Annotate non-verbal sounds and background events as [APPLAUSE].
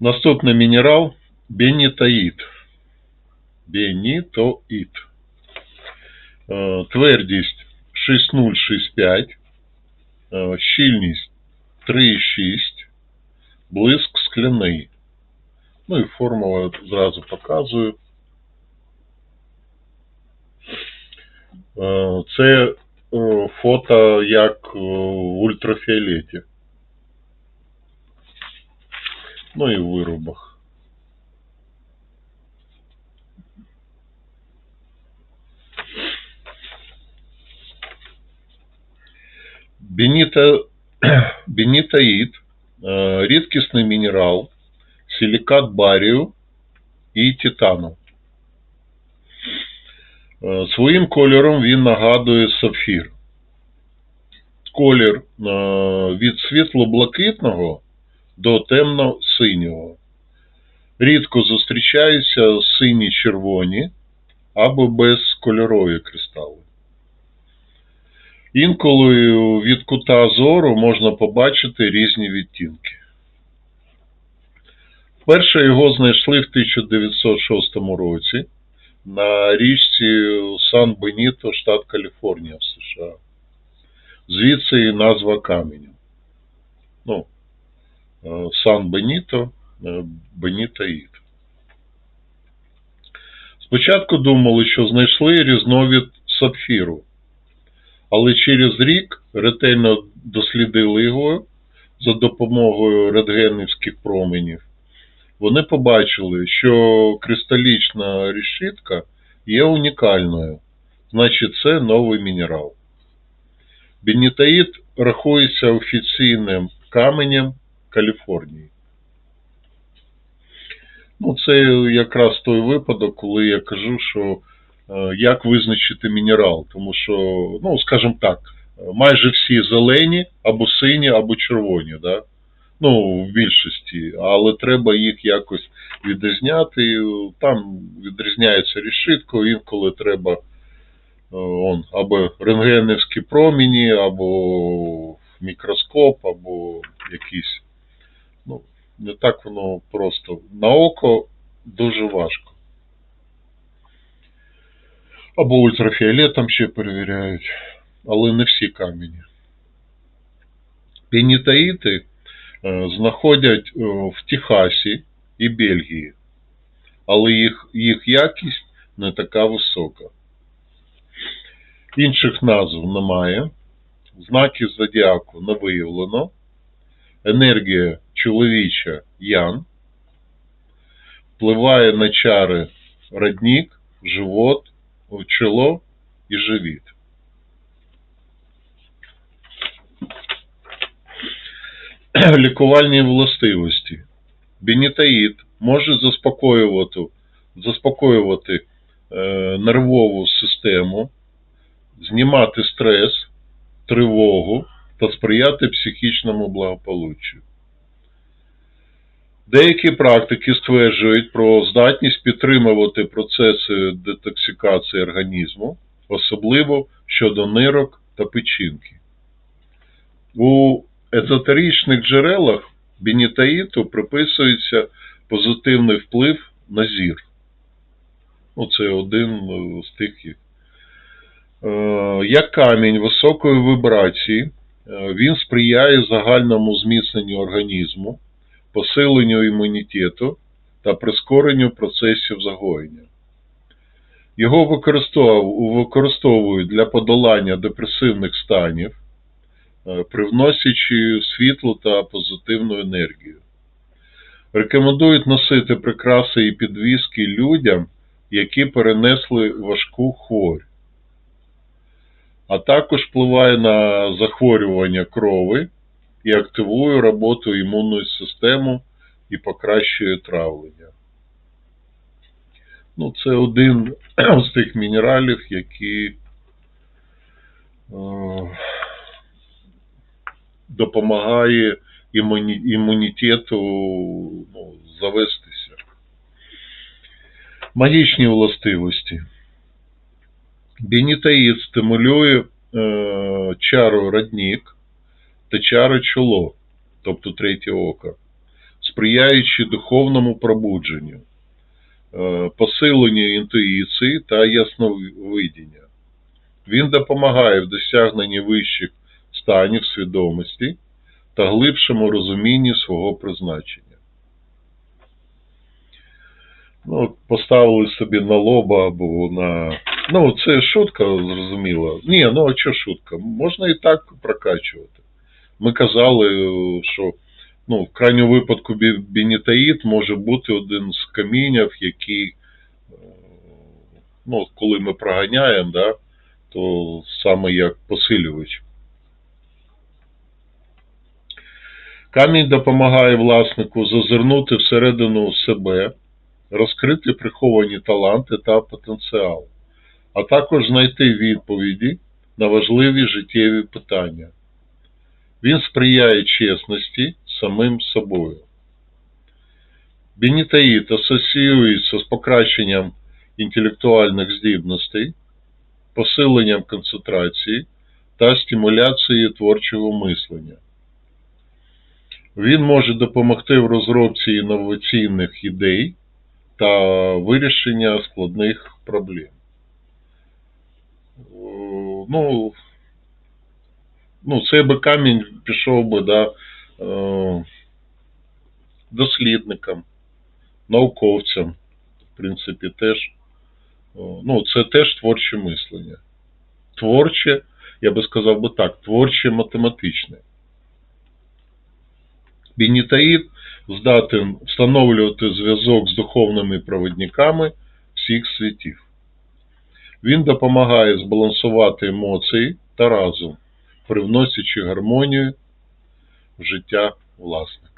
Наступний мінерал бенітаїд. Бенітоїд. Е, Твердість 6065, е, щільність 3,6, блиск скляний. Ну і формула зразу показую. Е, Це е, фото як е, в ультрафіолеті. Ну і в виробах. Беніта... [CLEARS THROAT] Бенітаїд е, рідкісний мінерал, силікат барію і титану. Е, Своїм кольором він нагадує сапфір. Колір е, від світло-блакитного до темно-синього. Рідко зустрічаються сині-червоні або безкольорові кристали. Інколи від кута зору можна побачити різні відтінки. Вперше його знайшли в 1906 році на річці Сан-Беніто, штат Каліфорнія в США. Звідси і назва каменю. Ну, е, Сан-Беніто, е, Бенітаїд. Спочатку думали, що знайшли різновид сапфіру, але через рік ретельно дослідили його за допомогою рентгенівських променів. Вони побачили, що кристалічна решітка є унікальною, значить це новий мінерал. Бенітаїд рахується офіційним каменем Каліфорнії. Ну, це якраз той випадок, коли я кажу, що е, як визначити мінерал. Тому що, ну, скажімо так, майже всі зелені, або сині, або червоні, да? ну, в більшості, але треба їх якось відрізняти. Там відрізняється решіткою, інколи треба е, он, або рентгенівські проміні, або мікроскоп, або якісь. Не так воно просто. На око дуже важко. Або ультрафіолетом ще перевіряють, але не всі камені. Пенітаїти е, знаходять е, в Техасі і Бельгії, але їх, їх якість не така висока. Інших назв немає, знаки зодіаку не виявлено, енергія чоловіча ян, впливає на чари родник, живот, чоло і живіт. [CLEARS THROAT] Лікувальні властивості. Бенітаїд може заспокоювати, заспокоювати е, нервову систему, знімати стрес, тривогу та сприяти психічному благополуччю. Деякі практики стверджують про здатність підтримувати процеси детоксикації організму, особливо щодо нирок та печінки. У езотеричних джерелах бенітаїту приписується позитивний вплив на зір. Ну, це один е, з таких. Е, Як камінь високої вібрації, е, він сприяє загальному зміцненню організму, посиленню імунітету та прискоренню процесів загоєння. Його використовують для подолання депресивних станів, е, привносячи світло та позитивну енергію. Рекомендують носити прикраси і підвіски людям, які перенесли важку хворь, а також впливає на захворювання крови і активує роботу імунної системи і покращує травлення. Ну, це один з тих мінералів, які е, допомагає імуні- імунітету ну, завестися. Магічні властивості. Бенітаїд стимулює е, чару родник та чару чоло, тобто третє око. сприяючи духовному пробудженню, е, посиленню інтуїції та ясновидіння. Він допомагає в досягненні вищих станів свідомості та глибшому розумінні свого призначення. Ну, поставили собі на лоба або на. Ну, це шутка, зрозуміло. Ні, ну а що шутка? Можна і так прокачувати. Ми казали, що ну, в крайньому випадку бі- бінітаїд може бути один з камінів, який, е, ну, коли ми проганяємо, да, то саме як посилювач. Камінь допомагає власнику зазирнути всередину себе, розкрити приховані таланти та потенціал, а також знайти відповіді на важливі життєві питання. Він сприяє чесності самим собою. Бенітаїд асоціюється з покращенням інтелектуальних здібностей, посиленням концентрації та стимуляцією творчого мислення. Він може допомогти в розробці інноваційних ідей та вирішення складних проблем. О, Ну, ну, цей би камінь пішов би да, е, дослідникам, науковцям, в принципі, теж. Ну, це теж творче мислення. Творче, я би сказав би так, творче математичне. Бінітаїд здатен встановлювати зв'язок з духовними провідниками всіх світів. Він допомагає збалансувати емоції та разум, привносячи гармонію в життя власне.